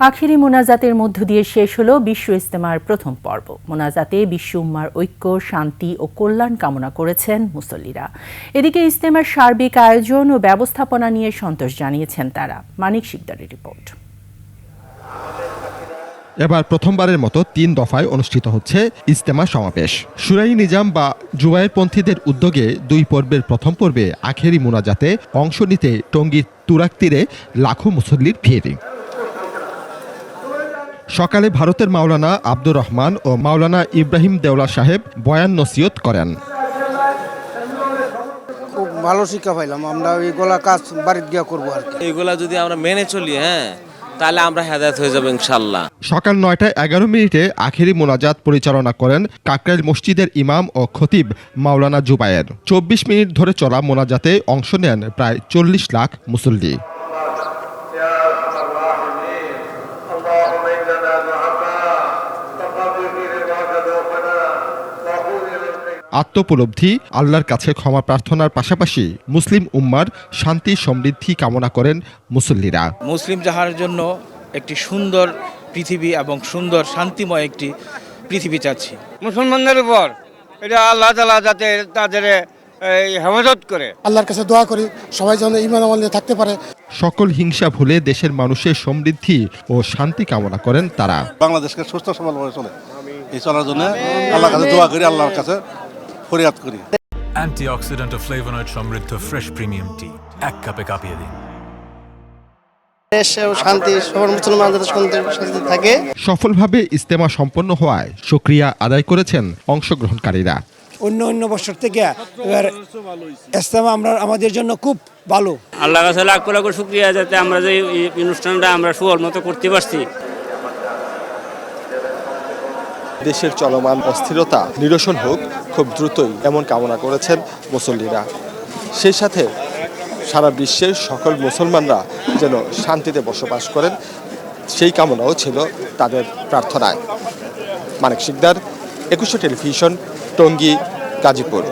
আখিরি মোনাজাতের মধ্য দিয়ে শেষ হলো বিশ্ব ইস্তেমার প্রথম পর্ব। মোনাজাতে বিশ্ব উম্মার ঐক্য, শান্তি ও কল্যাণ কামনা করেছেন মুসল্লিরা। এদিকে ইস্তেমার সার্বিক আয়োজন ও ব্যবস্থাপনা নিয়ে সন্তোষ জানিয়েছেন তারা। মানিক শিকদারের রিপোর্ট। এবার প্রথমবারের মতো তিন দফায় অনুষ্ঠিত হচ্ছে ইজতেমা সমাবেশ। সুরাই নিজাম বা জুবাইরপন্থীদের উদ্যোগে দুই পর্বের প্রথম পর্বে আখেরি মোনাজাতে অংশ নিতে টঙ্গীর তুরাক তীরে লাখো মুসল্লির ভিড়। সকালে ভারতের মাওলানা আব্দুর রহমান ও মাওলানা ইব্রাহিম দেওলা সাহেব বয়ান নসিয়ত করেন। খুব ভালো শিক্ষা পাইলাম আমরা এইগুলা কাজ বাড়িতে গিয়ে করব আর কি। এইগুলা যদি আমরা মেনে চলি হ্যাঁ তাহলে আমরা হেদায়ত হয়ে যাব ইনশাল্লাহ সকাল নয়টায় এগারো মিনিটে আখেরি মোনাজাত পরিচালনা করেন কাকরাইল মসজিদের ইমাম ও খতিব মাওলানা জুবায়ের। চব্বিশ মিনিট ধরে চলা মোনাজাতে অংশ নেন প্রায় চল্লিশ লাখ মুসল্লি। আত্মোপলব্ধি আল্লাহর কাছে ক্ষমা প্রার্থনার পাশাপাশি মুসলিম উম্মার শান্তি সমৃদ্ধি কামনা করেন মুসল্লিরা। মুসলিম যাহার জন্য একটি সুন্দর পৃথিবী এবং সুন্দর শান্তিময় একটি পৃথিবী চাচ্ছি। মুসলমানদের উপর এটা আল্লাহ তালা যাতে তাদের হেফাজত করে। আল্লাহর কাছে দোয়া করি সবাই যেন ইমান আমল নিয়ে থাকতে পারে। সকল হিংসা ভুলে দেশের মানুষের সমৃদ্ধি ও শান্তি কামনা করেন তারা। বাংলাদেশকে সুস্থ সবলভাবে চলে। এই চলার জন্য আল্লাহর কাছে দোয়া করি আল্লাহর কাছে ফরিয়াদ করি। অ্যান্টিঅক্সিডেন্ট ও ফ্লেভোনয়েড সমৃদ্ধ ফ্রেশ প্রিমিয়াম টি এক কাপে কাঁপিয়ে দিন শান্তি সবার শান্তি শান্তি থাকে। সফলভাবে ইস্তেমা সম্পন্ন হওয়ায় সুক্রিয়া আদায় করেছেন অংশগ্রহণকারীরা। অন্য অন্য বছর থেকে এবার ইস্তেমা আমরা আমাদের জন্য খুব ভালো। আল্লাহ কাছে লাখ লাখ শুক্রিয়া যাতে আমরা যে অনুষ্ঠানটা আমরা সুয়ার মতো করতে পারছি। দেশের চলমান অস্থিরতা নিরসন হোক খুব দ্রুতই, এমন কামনা করেছেন মুসল্লিরা। সেই সাথে সারা বিশ্বের সকল মুসলমানরা যেন শান্তিতে বসবাস করেন, সেই কামনাও ছিল তাদের প্রার্থনায়। মানিক শিকদার, একুশে টেলিভিশন, টঙ্গী, গাজীপুর।